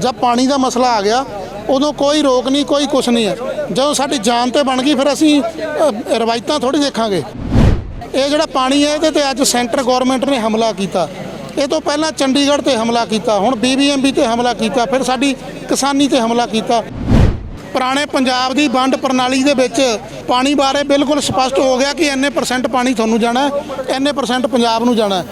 ਜਦ ਪਾਣੀ ਦਾ ਮਸਲਾ ਆ ਗਿਆ, ਉਦੋਂ ਕੋਈ ਰੋਕ ਨਹੀਂ, ਕੋਈ ਕੁਛ ਨਹੀਂ ਹੈ। ਜਦੋਂ ਸਾਡੀ ਜਾਨ ਤੇ ਬਣ ਗਈ, ਫਿਰ ਅਸੀਂ ਰਵਾਇਤਾਂ ਥੋੜੀ ਦੇਖਾਂਗੇ। ਇਹ ਜਿਹੜਾ ਪਾਣੀ ਹੈ, ਇਹਦੇ ਤੇ ਅੱਜ ਸੈਂਟਰ ਗਵਰਨਮੈਂਟ ਨੇ ਹਮਲਾ ਕੀਤਾ। ਇਹ ਤੋਂ ਪਹਿਲਾਂ ਚੰਡੀਗੜ੍ਹ ਤੇ ਹਮਲਾ ਕੀਤਾ, ਹੁਣ ਬੀਬੀਐਮਬੀ ਤੇ ਹਮਲਾ ਕੀਤਾ, ਫਿਰ ਸਾਡੀ ਕਿਸਾਨੀ ਤੇ ਹਮਲਾ ਕੀਤਾ। ਪੁਰਾਣੇ ਪੰਜਾਬ ਦੀ ਵੰਡ ਪ੍ਰਣਾਲੀ ਦੇ ਵਿੱਚ ਪਾਣੀ ਬਾਰੇ ਬਿਲਕੁਲ ਸਪਸ਼ਟ ਹੋ ਗਿਆ ਕਿ ਇੰਨੇ ਪਰਸੈਂਟ ਪਾਣੀ ਤੁਹਾਨੂੰ ਜਾਣਾ ਹੈ, ਇੰਨੇ ਪਰਸੈਂਟ ਪੰਜਾਬ ਨੂੰ ਜਾਣਾ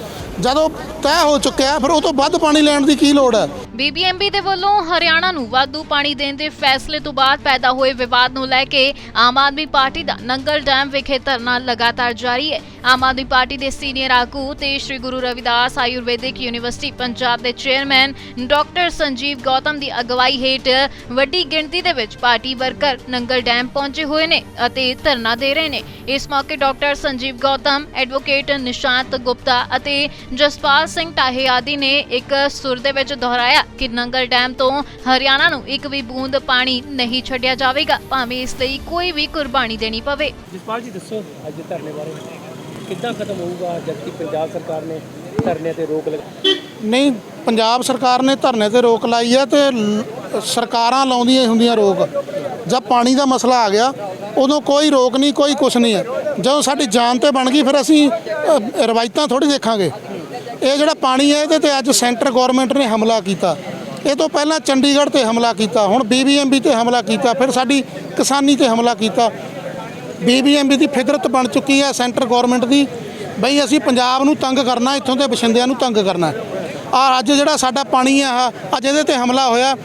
ਜਦੋਂ ਤੈਅ ਹੋ ਚੁੱਕਿਆ ਫਿਰ ਉਹ ਤੋਂ ਵੱਧ ਪਾਣੀ ਲੈਣ ਦੀ ਕੀ ਲੋੜ ਹੈ? ਬੀਬੀਐਮਬੀ ਦੇ ਵੱਲੋਂ ਹਰਿਆਣਾ ਨੂੰ ਵਾਧੂ ਪਾਣੀ ਦੇਣ ਦੇ ਫੈਸਲੇ ਤੋਂ ਬਾਅਦ ਪੈਦਾ ਹੋਏ ਵਿਵਾਦ ਨੂੰ ਲੈ ਕੇ ਆਮ ਆਦਮੀ ਪਾਰਟੀ ਦਾ ਨੰਗਲ ਡੈਮ ਵਿਖੇ ਧਰਨਾ ਲਗਾਤਾਰ ਜਾਰੀ ਹੈ। ਆਮ ਆਦਮੀ ਪਾਰਟੀ ਦੇ ਸੀਨੀਅਰ ਆਗੂ ਤੇ ਸ੍ਰੀ ਗੁਰੂ ਰਵਿਦਾਸ ਆਯੁਰਵੈਦਿਕ ਯੂਨੀਵਰਸਿਟੀ ਪੰਜਾਬ ਦੇ ਚੇਅਰਮੈਨ ਡਾਕਟਰ ਸੰਜੀਵ ਗੌਤਮ ਦੀ ਅਗਵਾਈ ਹੇਠ ਵੱਡੀ ਗਿਣਤੀ ਦੇ ਵਿੱਚ ਪਾਰਟੀ ਵਰਕਰ ਨੰਗਲ ਡੈਮ ਪਹੁੰਚੇ ਹੋਏ ਨੇ ਅਤੇ ਧਰਨਾ ਦੇ ਰਹੇ ਨੇ। ਇਸ ਮੌਕੇ ਡਾਕਟਰ ਸੰਜੀਵ ਗੌਤਮ, ਐਡਵੋਕੇਟ ਨਿਸ਼ਾਂਤ ਗੁਪਤਾ ਅਤੇ ਜਸਪਾਲ ਸਿੰਘ ਟਾਹੇ ਆਦਿ ਨੇ ਇੱਕ ਸੁਰ ਦੇ ਵਿੱਚ ਦੁਹਰਾਇਆ ਕਿ ਨੰਗਲ ਡੈਮ ਤੋਂ ਹਰਿਆਣਾ ਨੂੰ ਇੱਕ ਵੀ ਬੂੰਦ ਪਾਣੀ ਨਹੀਂ ਛੱਡਿਆ ਜਾਵੇਗਾ ਭਾਵੇਂ ਇਸ ਲਈ ਕੋਈ ਵੀ ਕੁਰਬਾਨੀ ਦੇਣੀ ਪਵੇ। ਜਸਪਾਲ ਜੀ ਦੱਸੋ ਅੱਜ ਦੇ ਧਰਨੇ ਬਾਰੇ ਕਿੱਦਾਂ ਖਤਮ ਹੋਊਗਾ ਜਦਕਿ ਪੰਜਾਬ ਸਰਕਾਰ ਨੇ ਧਰਨੇ ਤੇ ਰੋਕ ਲਗਾ ਨਹੀਂ ਪੰਜਾਬ ਸਰਕਾਰ ਨੇ ਧਰਨੇ ਤੇ ਰੋਕ ਲਾਈ ਹੈ ਤੇ ਸਰਕਾਰਾਂ ਲਾਉਂਦੀਆਂ ਹੀ ਹੁੰਦੀਆਂ ਰੋਕ। ਜਦ ਪਾਣੀ ਦਾ ਮਸਲਾ ਆ ਗਿਆ ਉਦੋਂ ਕੋਈ ਰੋਕ ਨਹੀਂ ਕੋਈ ਕੁਛ ਨਹੀਂ ਹੈ। ਜਦੋਂ ਸਾਡੀ ਜਾਨ ਤੇ ਬਣ ਗਈ ਫਿਰ ਅਸੀਂ ਰਵਾਇਤਾਂ ਥੋੜੀ ਦੇਖਾਂਗੇ। ਇਹ ਜਿਹੜਾ ਪਾਣੀ ਹੈ, ਇਹਦੇ ਤੇ ਅੱਜ ਸੈਂਟਰ ਗਵਰਨਮੈਂਟ ਨੇ ਹਮਲਾ ਕੀਤਾ। ਇਹ ਤੋਂ ਪਹਿਲਾਂ ਚੰਡੀਗੜ੍ਹ ਤੇ ਹਮਲਾ ਕੀਤਾ, ਹੁਣ ਬੀਬੀਐਮਬੀ ਤੇ ਹਮਲਾ ਕੀਤਾ, ਫਿਰ ਸਾਡੀ ਕਿਸਾਨੀ ਤੇ ਹਮਲਾ ਕੀਤਾ। ਬੀਬੀਐਮਬੀ ਦੀ ਫਿਦਰਤ ਬਣ ਚੁੱਕੀ ਹੈ ਸੈਂਟਰ ਗਵਰਨਮੈਂਟ ਦੀ, ਬਈ ਅਸੀਂ ਪੰਜਾਬ ਨੂੰ ਤੰਗ ਕਰਨਾ, ਇੱਥੋਂ ਦੇ ਵਸਿੰਦਿਆਂ ਨੂੰ ਤੰਗ ਕਰਨਾ। ਆ ਅੱਜ ਜਿਹੜਾ ਸਾਡਾ ਪਾਣੀ ਆ ਅੱਜ ਇਹਦੇ ਤੇ ਹਮਲਾ ਹੋਇਆ।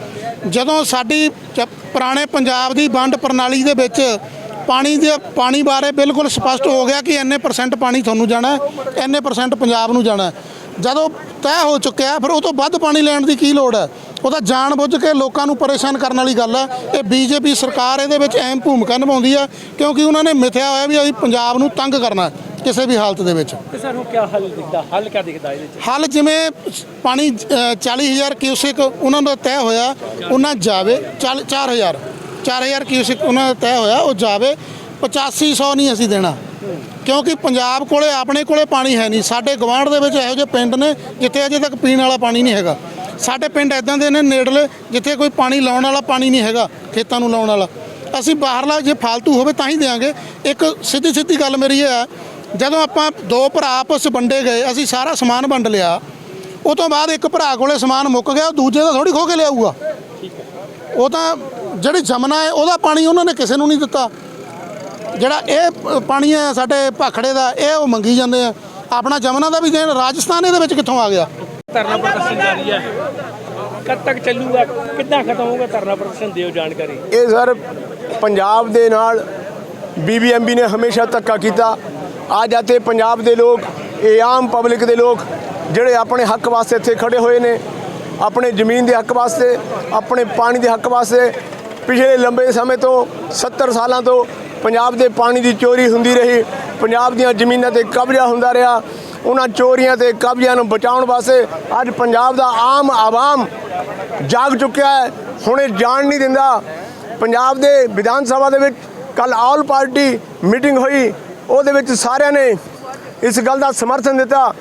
ਜਦੋਂ ਸਾਡੀ ਚ- ਪੁਰਾਣੇ ਪੰਜਾਬ ਦੀ ਵੰਡ ਪ੍ਰਣਾਲੀ ਦੇ ਵਿੱਚ ਪਾਣੀ ਦੇ, ਪਾਣੀ ਬਾਰੇ ਬਿਲਕੁਲ ਸਪਸ਼ਟ ਹੋ ਗਿਆ ਕਿ ਇੰਨੇ ਪਰਸੈਂਟ ਪਾਣੀ ਤੁਹਾਨੂੰ ਜਾਣਾ ਹੈ, ਇੰਨੇ ਪਰਸੈਂਟ ਪੰਜਾਬ ਨੂੰ ਜਾਣਾ ਜਦੋਂ ਤੈਅ ਹੋ ਚੁੱਕਿਆ ਫਿਰ ਉਹ ਤੋਂ ਵੱਧ ਪਾਣੀ ਲੈਣ ਦੀ ਕੀ ਲੋੜ ਹੈ? ਉਹ ਤਾਂ ਜਾਣ ਬੁੱਝ ਕੇ ਲੋਕਾਂ ਨੂੰ ਪਰੇਸ਼ਾਨ ਕਰਨ ਵਾਲੀ ਗੱਲ ਹੈ। ਇਹ ਬੀਜੇਪੀ ਸਰਕਾਰ ਇਹਦੇ ਵਿੱਚ ਅਹਿਮ ਭੂਮਿਕਾ ਨਿਭਾਉਂਦੀ ਹੈ ਕਿਉਂਕਿ ਉਹਨਾਂ ਨੇ ਮਿਥਿਆ ਹੋਇਆ ਵੀ ਅਸੀਂ ਪੰਜਾਬ ਨੂੰ ਤੰਗ ਕਰਨਾ ਕਿਸੇ ਵੀ ਹਾਲਤ ਦੇ ਵਿੱਚ। ਤੇ ਸਰ ਹੁਣ ਕੀ ਹੱਲ ਦਿਖਦਾ? ਹੱਲ ਕੀ ਦਿਖਦਾ ਇਹਦੇ ਚ? ਹੱਲ ਜਿਵੇਂ ਪਾਣੀ ਅ, 40000 ਕਿਊਸਿਕ ਉਹਨਾਂ ਦਾ ਤੈਅ ਹੋਇਆ ਉਹਨਾਂ ਜਾਵੇ ਚੱਲ 4000 4000 ਕਿਊਸਿਕ ਉਹਨਾਂ ਦਾ ਤੈਅ ਹੋਇਆ ਉਹ ਜਾਵੇ 8500 ਨਹੀਂ ਅਸੀਂ ਦੇਣਾ। ਕਿਉਂਕਿ ਪੰਜਾਬ ਕੋਲੇ, ਆਪਣੇ ਕੋਲੇ ਪਾਣੀ ਹੈ ਨਹੀਂ। ਸਾਡੇ ਗਵਾਂਢ ਦੇ ਵਿੱਚ ਇਹੋ ਜਿਹੇ ਪਿੰਡ ਨੇ ਜਿੱਥੇ ਅਜੇ ਤੱਕ ਪੀਣ ਵਾਲਾ ਪਾਣੀ ਨਹੀਂ ਹੈਗਾ। ਸਾਡੇ ਪਿੰਡ ਇਦਾਂ ਦੇ ਨੇ ਨੇੜਲੇ, ਜਿੱਥੇ ਕੋਈ ਪਾਣੀ ਲਾਉਣ ਵਾਲਾ ਪਾਣੀ ਨਹੀਂ ਹੈਗਾ, ਖੇਤਾਂ ਨੂੰ ਲਾਉਣ ਵਾਲਾ। ਅਸੀਂ ਬਾਹਰਲਾ ਜੇ ਫालतू ਹੋਵੇ ਤਾਂ ਹੀ ਦੇਾਂਗੇ ਇੱਕ ਸਿੱਧੀ ਸਿੱਧੀ ਗੱਲ ਮੇਰੀ ਇਹ ਹੈ, ਜਦੋਂ ਆਪਾਂ ਦੋ ਭਰਾ ਆਪਸ ਵੰਡੇ ਗਏ, ਅਸੀਂ ਸਾਰਾ ਸਮਾਨ ਵੰਡ ਲਿਆ। ਉਹ ਤੋਂ ਬਾਅਦ ਇੱਕ ਭਰਾ ਕੋਲੇ ਸਮਾਨ ਮੁੱਕ ਗਿਆ, ਉਹ ਦੂਜੇ ਦਾ ਥੋੜੀ ਖੋ ਕੇ ਲਿਆਊਗਾ। ਉਹ ਤਾਂ ਜਿਹੜੀ ਜਮਨਾ ਹੈ, ਉਹਦਾ ਪਾਣੀ ਉਹਨਾਂ ਨੇ ਕਿਸੇ ਨੂੰ ਨਹੀਂ ਦਿੱਤਾ। ਜਿਹੜਾ ਇਹ ਪਾਣੀ ਹੈ ਸਾਡੇ ਭਾਖੜੇ ਦਾ ਇਹ ਉਹ ਮੰਗੀ ਜਾਂਦੇ ਆ। ਆਪਣਾ ਜਮਨਾ ਦਾ ਵੀ ਦੇਣ ਰਾਜਸਥਾਨ ਇਹਦੇ ਵਿੱਚ ਕਿੱਥੋਂ ਆ ਗਿਆ? ਧਰਨਾ ਪ੍ਰਦਰਸ਼ਨ ਜਾਰੀ ਹੈ। ਕਦ ਤੱਕ ਚੱਲੂਗਾ? ਕਿੱਦਾਂ ਖਤਮ ਹੋਊਗਾ ਧਰਨਾ ਪ੍ਰਦਰਸ਼ਨ? ਦਿਓ ਜਾਣਕਾਰੀ। ਇਹ ਸਰ ਪੰਜਾਬ ਦੇ ਨਾਲ ਬੀਬੀਐਮਬੀ ਨੇ ਹਮੇਸ਼ਾ ਧੱਕਾ ਕੀਤਾ। ਅੱਜ ਅਤੇ ਪੰਜਾਬ ਦੇ ਲੋਕ ਇਹ ਆਮ ਪਬਲਿਕ ਦੇ ਲੋਕ ਜਿਹੜੇ ਆਪਣੇ ਹੱਕ ਵਾਸਤੇ ਇੱਥੇ ਖੜੇ ਹੋਏ ਨੇ ਆਪਣੇ ਜ਼ਮੀਨ ਦੇ ਹੱਕ ਵਾਸਤੇ ਆਪਣੇ ਪਾਣੀ ਦੇ ਹੱਕ ਵਾਸਤੇ ਪਿਛਲੇ ਲੰਬੇ ਸਮੇਂ ਤੋਂ 70 ਸਾਲਾਂ ਤੋਂ ਪੰਜਾਬ ਦੇ ਪਾਣੀ ਦੀ ਚੋਰੀ ਹੁੰਦੀ ਰਹੀ, ਪੰਜਾਬ ਦੀਆਂ ਜ਼ਮੀਨਾਂ ਤੇ ਕਬਜ਼ਾ ਹੁੰਦਾ ਰਿਹਾ। ਉਹਨਾਂ ਚੋਰੀਆਂ ਤੇ ਕਬਜ਼ਿਆਂ ਨੂੰ ਬਚਾਉਣ ਵਾਸਤੇ ਅੱਜ ਪੰਜਾਬ ਦਾ ਆਮ ਆਵਾਮ ਜਾਗ ਚੁੱਕਿਆ ਹੈ। ਹੁਣ ਇਹ ਜਾਣ ਨਹੀਂ ਦਿੰਦਾ। ਪੰਜਾਬ ਦੇ ਵਿਧਾਨ ਸਭਾ ਦੇ ਵਿੱਚ ਕੱਲ ਆਲ ਪਾਰਟੀ ਮੀਟਿੰਗ ਹੋਈ। ਉਹਦੇ ਵਿੱਚ ਸਾਰਿਆਂ ਨੇ ਇਸ ਗੱਲ ਦਾ ਸਮਰਥਨ ਦਿੱਤਾ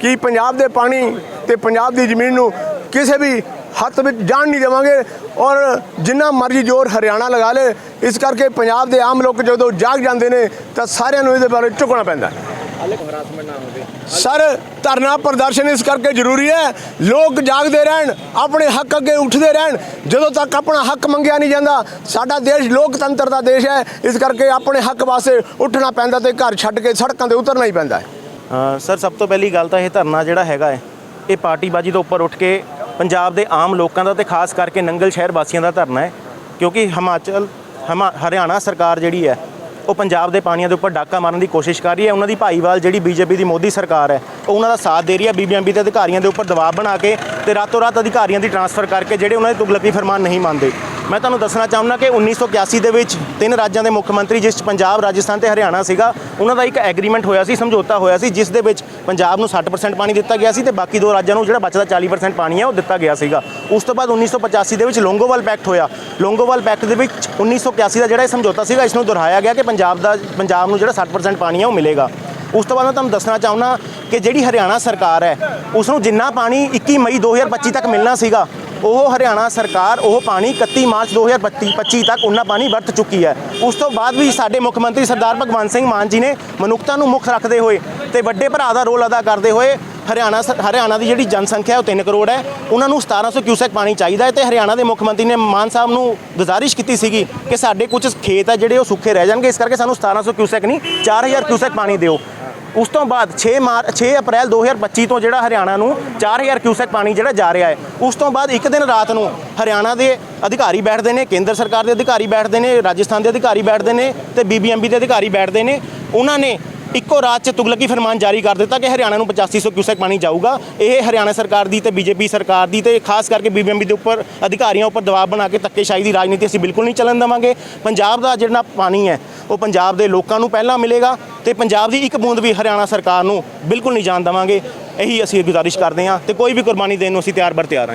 ਕਿ ਪੰਜਾਬ ਦੇ ਪਾਣੀ ਤੇ ਪੰਜਾਬ ਦੀ ਜ਼ਮੀਨ ਨੂੰ ਕਿਸੇ ਵੀ ਹੱਥ ਵਿੱਚ ਜਾਣ ਨਹੀਂ ਦੇਵਾਂਗੇ ਔਰ ਜਿੰਨਾ ਮਰਜ਼ੀ ਜ਼ੋਰ ਹਰਿਆਣਾ ਲਗਾ ਲੇ ਇਸ ਕਰਕੇ ਪੰਜਾਬ ਦੇ ਆਮ ਲੋਕ ਜਦੋਂ ਜਾਗ ਜਾਂਦੇ ਨੇ ਤਾਂ ਸਾਰਿਆਂ ਨੂੰ ਇਹਦੇ ਬਾਰੇ ਝੁਕਣਾ ਪੈਂਦਾ। ਹੈ ਸਰ ਧਰਨਾ ਪ੍ਰਦਰਸ਼ਨ ਇਸ ਕਰਕੇ ਜ਼ਰੂਰੀ ਹੈ ਲੋਕ ਜਾਗਦੇ ਰਹਿਣ ਆਪਣੇ ਹੱਕ ਅੱਗੇ ਉੱਠਦੇ ਰਹਿਣ। ਜਦੋਂ ਤੱਕ ਆਪਣਾ ਹੱਕ ਮੰਗਿਆ ਨਹੀਂ ਜਾਂਦਾ ਸਾਡਾ ਦੇਸ਼ ਲੋਕਤੰਤਰ ਦਾ ਦੇਸ਼ ਹੈ ਇਸ ਕਰਕੇ ਆਪਣੇ ਹੱਕ ਵਾਸਤੇ ਉੱਠਣਾ ਪੈਂਦਾ ਤੇ ਘਰ ਛੱਡ ਕੇ ਸੜਕਾਂ ਤੇ ਉਤਰਨਾ ਹੀ ਪੈਂਦਾ ਹੈ। ਸਰ ਸਭ ਤੋਂ ਪਹਿਲੀ ਗੱਲ ਤਾਂ ਇਹ ਧਰਨਾ ਜਿਹੜਾ ਹੈਗਾ ਹੈ ਇਹ ਪਾਰਟੀਬਾਜ਼ੀ ਤੋਂ ਉੱਪਰ ਉੱਠ ਕੇ ਪੰਜਾਬ ਦੇ ਆਮ ਲੋਕਾਂ ਦਾ ਤੇ ਖਾਸ ਕਰਕੇ ਨੰਗਲ ਸ਼ਹਿਰ ਵਾਸੀਆਂ ਦਾ ਧਰਨਾ ਹੈ, ਕਿਉਂਕਿ ਹਿਮਾਚਲ, ਹਮਾ, ਹਰਿਆਣਾ ਸਰਕਾਰ ਜਿਹੜੀ ਹੈ, ਉਹ ਪੰਜਾਬ ਦੇ ਪਾਣੀਆਂ ਦੇ ਉੱਪਰ ਡਾਕਾ ਮਾਰਨ ਦੀ ਕੋਸ਼ਿਸ਼ ਕਰ ਰਹੀ ਹੈ। ਉਹਨਾਂ ਦੀ ਭਾਈਵਾਲ ਜਿਹੜੀ ਬੀਜੇਪੀ ਦੀ ਮੋਦੀ ਸਰਕਾਰ ਹੈ, ਉਹ ਉਹਨਾਂ ਦਾ ਸਾਥ ਦੇ ਰਹੀ ਹੈ। ਬੀਬੀਐਮਬੀ ਦੇ ਅਧਿਕਾਰੀਆਂ ਦੇ ਉੱਪਰ ਦਬਾਅ ਬਣਾ ਕੇ ਤੇ ਰਾਤੋਂ ਰਾਤ ਅਧਿਕਾਰੀਆਂ ਦੀ ਟਰਾਂਸਫਰ ਕਰਕੇ ਜਿਹੜੇ ਉਹਨਾਂ ਦੇ ਤੁਗਲਕੀ ਫਰਮਾਨ ਨਹੀਂ ਮੰਨਦੇ। ਮੈਂ ਤੁਹਾਨੂੰ ਦੱਸਣਾ ਚਾਹੁੰਦਾ ਕਿ 1981 ਦੇ ਵਿੱਚ ਤਿੰਨ ਰਾਜਾਂ ਦੇ ਮੁੱਖ ਮੰਤਰੀ, ਜਿਸ 'ਚ ਪੰਜਾਬ, ਰਾਜਸਥਾਨ ਤੇ ਹਰਿਆਣਾ ਸੀਗਾ, ਉਹਨਾਂ ਦਾ ਇੱਕ ਐਗਰੀਮੈਂਟ ਹੋਇਆ ਸੀ, ਸਮਝੌਤਾ ਹੋਇਆ ਸੀ, ਜਿਸ ਦੇ ਵਿੱਚ ਪੰਜਾਬ ਨੂੰ 60% ਪਾਣੀ ਦਿੱਤਾ ਗਿਆ ਸੀ ਤੇ ਬਾਕੀ ਦੋ ਰਾਜਾਂ ਨੂੰ ਜਿਹੜਾ ਬਚਦਾ 40% ਪਾਣੀ ਹੈ ਉਹ ਦਿੱਤਾ ਗਿਆ ਸੀਗਾ। ਉਸ ਤੋਂ ਬਾਅਦ 1985 ਦੇ ਵਿੱਚ ਲੋਂਗੋਵਾਲ ਪੈਕਟ ਹੋਇਆ। ਲੋਂਗੋਵਾਲ ਪੈਕਟ ਦੇ ਵਿੱਚ 1981 ਦਾ ਜਿਹੜਾ ਇਹ ਸਮਝੌਤਾ ਸੀਗਾ, ਇਸ ਨੂੰ ਦੁਹਰਾਇਆ ਗਿਆ ਕਿ ਪੰਜਾਬ ਦਾ, ਪੰਜਾਬ ਨੂੰ ਜਿਹੜਾ 60% ਪਾਣੀ ਹੈ ਉਹ ਮਿਲੇਗਾ। ਉਸ ਤੋਂ ਬਾਅਦ ਮੈਂ ਤੁਹਾਨੂੰ ਦੱਸਣਾ ਚਾਹੁੰਦਾ ਕਿ ਜਿਹੜੀ ਹਰਿਆਣਾ ਸਰਕਾਰ ਹੈ ਉਸ ਨੂੰ ਜਿੰਨਾ ਪਾਣੀ 21 ਮਈ 2025 ਤੱਕ ਮਿਲਣਾ ਸੀਗਾ ਉਹ ਹਰਿਆਣਾ ਸਰਕਾਰ, ਉਹ ਪਾਣੀ 31 ਮਾਰਚ 2025 25 ਤੱਕ ਉਹਨਾਂ ਪਾਣੀ ਵਰਤ ਚੁੱਕੀ ਹੈ। ਉਸ ਤੋਂ ਬਾਅਦ ਵੀ ਸਾਡੇ ਮੁੱਖ ਮੰਤਰੀ ਸਰਦਾਰ ਭਗਵੰਤ ਸਿੰਘ ਮਾਨ ਜੀ ਨੇ ਮਨੁੱਖਤਾ ਨੂੰ ਮੁੱਖ ਰੱਖਦੇ ਹੋਏ ਤੇ ਵੱਡੇ ਭਰਾ ਦਾ ਰੋਲ ਅਦਾ ਕਰਦੇ ਹੋਏ ਹਰਿਆਣਾ ਸ- ਹਰਿਆਣਾ ਦੀ ਜਿਹੜੀ ਜਨਸੰਖਿਆ ਉਹ 3 ਕਰੋੜ ਹੈ। ਉਹਨਾਂ ਨੂੰ 1700 ਕਿਊਸੈਕ ਪਾਣੀ ਚਾਹੀਦਾ ਹੈ ਤੇ ਹਰਿਆਣਾ ਦੇ ਮੁੱਖ ਮੰਤਰੀ ਨੇ ਮਾਨ ਸਾਹਿਬ ਨੂੰ ਗੁਜ਼ਾਰਿਸ਼ ਕੀਤੀ ਸੀਗੀ ਕਿ ਸਾਡੇ ਕੁਝ ਖੇਤ ਹੈ ਜਿਹੜੇ ਉਹ ਸੁੱਕੇ ਰਹਿ ਜਾਣਗੇ। ਇਸ ਕਰਕੇ ਸਾਨੂੰ 1700 ਕਿਊਸੈਕ ਨਹੀਂ 4000 ਕਿਊਸੈਕ ਪਾਣੀ ਦਿਓ। ਉਸ ਤੋਂ ਬਾਅਦ 6 ਮਾਰ 6 ਅਪ੍ਰੈਲ 2025 ਤੋਂ ਜਿਹੜਾ ਹਰਿਆਣਾ ਨੂੰ 4000 ਕਿਊਸੈਕ ਪਾਣੀ ਜਿਹੜਾ ਜਾ ਰਿਹਾ ਹੈ, ਉਸ ਤੋਂ ਬਾਅਦ ਇੱਕ ਦਿਨ ਰਾਤ ਨੂੰ ਹਰਿਆਣਾ ਦੇ ਅਧਿਕਾਰੀ ਬੈਠਦੇ ਨੇ, ਕੇਂਦਰ ਸਰਕਾਰ ਦੇ ਅਧਿਕਾਰੀ ਬੈਠਦੇ ਨੇ, ਰਾਜਸਥਾਨ ਦੇ ਅਧਿਕਾਰੀ ਬੈਠਦੇ ਨੇ ਤੇ ਬੀਬੀਐਮਬੀ ਦੇ ਅਧਿਕਾਰੀ ਬੈਠਦੇ ਨੇ। ਉਹਨਾਂ ਨੇ ਇੱਕੋ ਰਾਤ 'ਚ ਤੁਗਲਕੀ ਫਰਮਾਨ ਜਾਰੀ ਕਰ ਦਿੱਤਾ ਕਿ ਹਰਿਆਣਾ ਨੂੰ 8500 ਕਿਊਸੈਕ ਪਾਣੀ ਜਾਊਗਾ। ਇਹ ਹਰਿਆਣਾ ਸਰਕਾਰ ਦੀ ਤੇ ਬੀਜੇਪੀ ਸਰਕਾਰ ਦੀ ਤੇ ਖਾਸ ਕਰਕੇ ਬੀਬੀਐਮਬੀ ਦੇ ਉੱਪਰ ਅਧਿਕਾਰੀਆਂ ਉੱਪਰ ਦਬਾਅ ਬਣਾ ਕੇ ਧੱਕੇਸ਼ਾਹੀ ਦੀ ਰਾਜਨੀਤੀ ਅਸੀਂ ਬਿਲਕੁਲ ਨਹੀਂ ਚੱਲਣ ਦੇਵਾਂਗੇ। ਪੰਜਾਬ ਦਾ ਜਿਹੜਾ ਪਾਣੀ ਹੈ ਉਹ ਪੰਜਾਬ ਦੇ ਲੋਕਾਂ ਨੂੰ ਪਹਿਲਾਂ ਮਿਲੇਗਾ ਤੇ ਪੰਜਾਬ ਦੀ ਇੱਕ ਬੂੰਦ ਵੀ ਹਰਿਆਣਾ ਸਰਕਾਰ ਨੂੰ ਬਿਲਕੁਲ ਨਹੀਂ ਜਾਣ ਦੇਵਾਂਗੇ। ਇਹੀ ਅਸੀਂ ਗੁਜ਼ਾਰਿਸ਼ ਕਰਦੇ ਹਾਂ ਤੇ ਕੋਈ ਵੀ ਕੁਰਬਾਨੀ ਦੇਣ ਨੂੰ ਅਸੀਂ ਤਿਆਰ ਬਰ ਤਿਆਰ ਹਾਂ